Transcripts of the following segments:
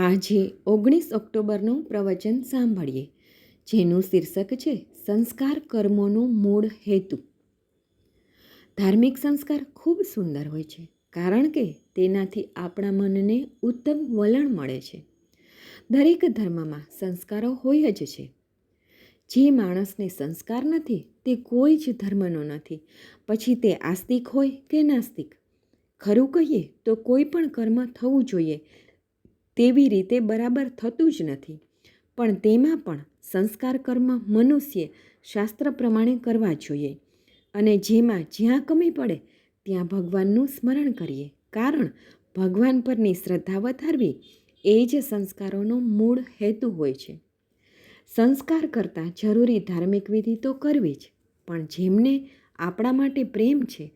આજે ઓગણીસ ઓક્ટોબરનું પ્રવચન સાંભળીએ, જેનું શીર્ષક છે સંસ્કાર કર્મોનો મૂળ હેતુ. ધાર્મિક સંસ્કાર ખૂબ સુંદર હોય છે, કારણ કે તેનાથી આપણા મનને ઉત્તમ વલણ મળે છે. દરેક ધર્મમાં સંસ્કારો હોય જ છે. જે માણસને સંસ્કાર નથી, તે કોઈ જ ધર્મનો નથી. પછી તે આસ્તિક હોય કે નાસ્તિક? ખરું કહીએ તો કોઈ પણ કર્મ થવું જોઈએ તેવી રીતે બરાબર થતું જ નથી. પણ તેમાં પણ સંસ્કાર કર્મ મનુષ્ય શાસ્ત્ર પ્રમાણે કરવા જોઈએ. અને જેમાં જ્યાં કમી પડે, ત્યાં ભગવાનનું સ્મરણ કરીએ. કારણ ભગવાન પરની શ્રદ્ધા વધારવી એ જ સંસ્કારોનો મૂળ હેતુ હોય છે. સંસ્કાર કરતાં જરૂરી ધાર્મિક વિધિ તો કરવી જ. પણ જેમને આપણા માટે પ્રેમ છે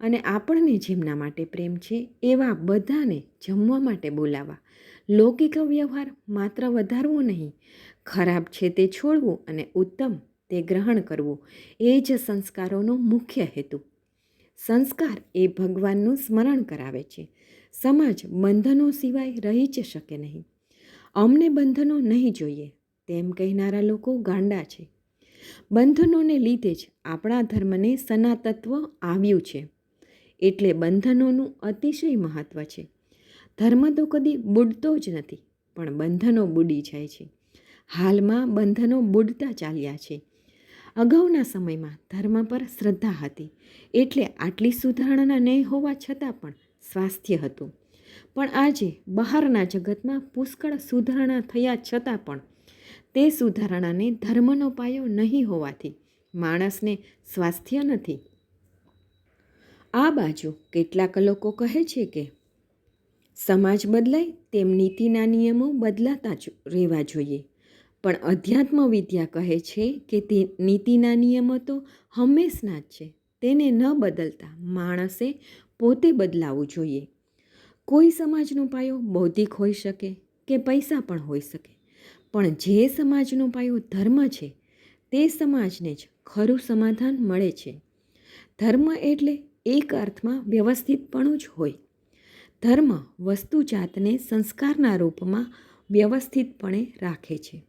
અને આપણને જેમના માટે પ્રેમ છે એવા બધાને જમવા માટે બોલાવવા લૌકિક વ્યવહાર માત્ર વધારવો નહીં, ખરાબ છે તે છોડવું અને ઉત્તમ તે ગ્રહણ કરવું, એ જ સંસ્કારોનો મુખ્ય હેતુ. સંસ્કાર એ ભગવાનનું સ્મરણ કરાવે છે. સમાજ બંધનો સિવાય રહી જ શકે નહીં. અમને બંધનો નહીં જોઈએ, તેમ કહેનારા લોકો ગાંડા છે. બંધનોને લીધે જ આપણા ધર્મને સનાતત્વ આવ્યું છે. એટલે બંધનોનું અતિશય મહત્ત્વ છે. ધર્મ તો કદી બુડતો જ નથી, પણ બંધનો બુડી જાય છે. હાલમાં બંધનો બુડતા ચાલ્યા છે. અગાઉના સમયમાં ધર્મ પર શ્રદ્ધા હતી, એટલે આટલી સુધારણા નહીં હોવા છતાં પણ સ્વાસ્થ્ય હતું. પણ આજે બહારના જગતમાં પુષ્કળ સુધારણા થયા છતાં પણ તે સુધારણાને ધર્મનો પાયો નહીં હોવાથી માણસને સ્વાસ્થ્ય નથી. આ બાજુ કેટલાક લોકો કહે છે કે સમાજ બદલાય, તેમ નીતિના નિયમો બદલાતા જ રહેવા જોઈએ. પણ અધ્યાત્મ વિદ્યા કહે છે કે તે નીતિના નિયમો તો હંમેશના જ છે. તેને ન બદલતા માણસે પોતે બદલાવવું જોઈએ. કોઈ સમાજનો પાયો બૌદ્ધિક હોઈ શકે કે પૈસા પણ હોઈ શકે. પણ જે સમાજનો પાયો ધર્મ છે, તે સમાજને જ ખરું સમાધાન મળે છે. ધર્મ એટલે એક અર્થમાં વ્યવસ્થિતપણું જ હોય. ધર્મ વસ્તુ જાતને સંસ્કારના રૂપમાં વ્યવસ્થિતપણે રાખે છે.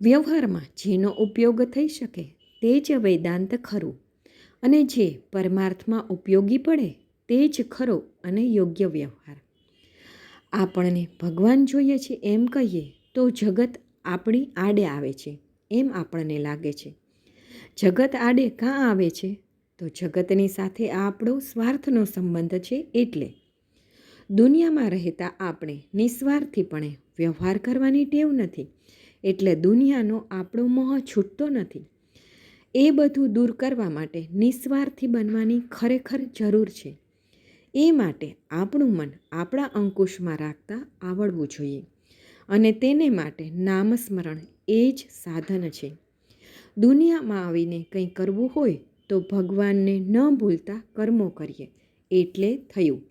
વ્યવહારમાં જેનો ઉપયોગ થઈ શકે તે જ વેદાંત ખરું અને જે પરમાર્થમાં ઉપયોગી પડે તે જ ખરો અને યોગ્ય વ્યવહાર. આપણને ભગવાન જોઈએ છે એમ કહીએ તો જગત આપણી આડે આવે છે એમ આપણને લાગે છે. જગત આડે કાં આવે છે? તો જગતની સાથે આપણો સ્વાર્થનો સંબંધ છે એટલે દુનિયામાં રહેતા આપણે નિસ્વાર્થીપણે વ્યવહાર કરવાની ટેવ નથી. એટલે દુનિયાનો આપણો મોહ છૂટતો નથી. એ બધું દૂર કરવા માટે નિસ્વાર્થી બનવાની ખરેખર જરૂર છે. એ માટે આપણું મન આપણા અંકુશમાં રાખતા આવડવું જોઈએ. અને તેને માટે નામસ્મરણ એ જ સાધન છે. દુનિયામાં આવીને કંઈ કરવું હોય તો ભગવાનને ન ભૂલતા કર્મો કરીએ. એટલે થયું.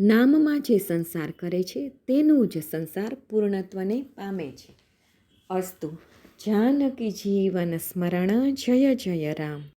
નામમાં જે સંસાર કરે છે, તેનું જ સંસાર પૂર્ણત્વને પામે છે. અસ્તુ, જાનકી જીવન સ્મરણ, જય જય રામ.